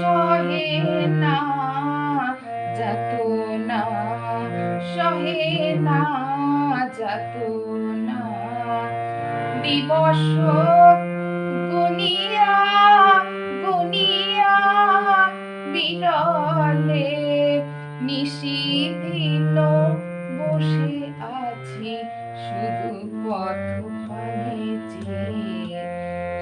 সহে না যাত না। সহে না যাত না। দিবস গুনিয়া গুনিয়া বিরলে নিশিদিন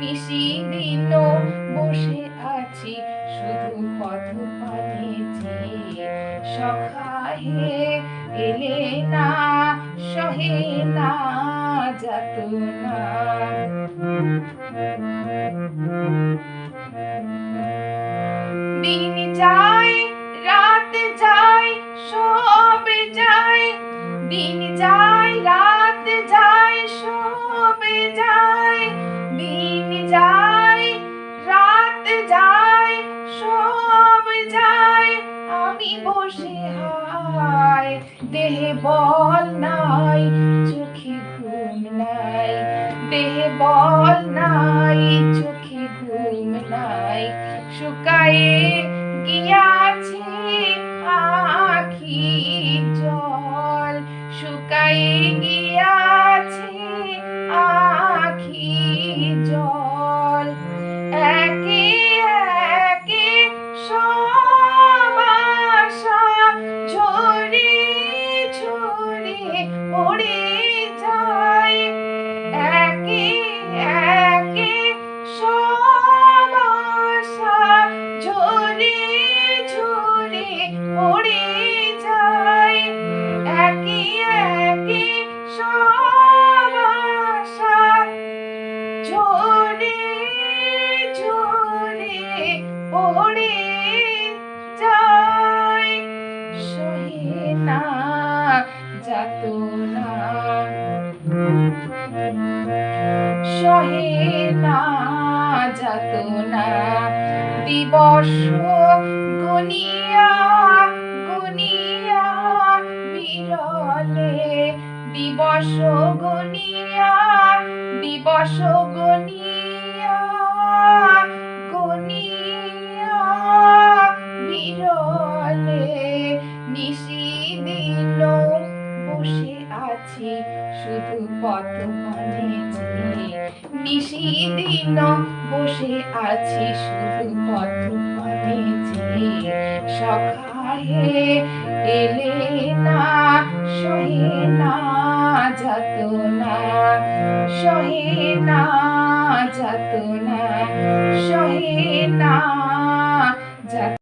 নিশিদিন বসে আছি শুধু পথ পানে চেয়ে সখা হে এলে না, সহে না, যাত না। আমি বসে হায়, দেহে বল নাই, চোখে ঘুম নাই। দেহে বল নাই, চোখে ঘুম নাই। শুকায়ে গিয়াছে আখি জল। শুকায়ে পড়ে যায়, একে একে সব আশা ঝরে ঝরে পড়ে যায়। একে একে সব আশা ঝরে ঝরে পড়ে দিবস গুনিয়া গুনিয়া বিরলে দিবস গুনিয়া দিবস গুনিয়া গুনিয়া বিরলে নিশিদিন বসে আছি শুধু পথ চেয়ে নিশিদিন বসে আছি শুধু পথে যে এলে না সহে না যাত না সহে না যাত না সহে না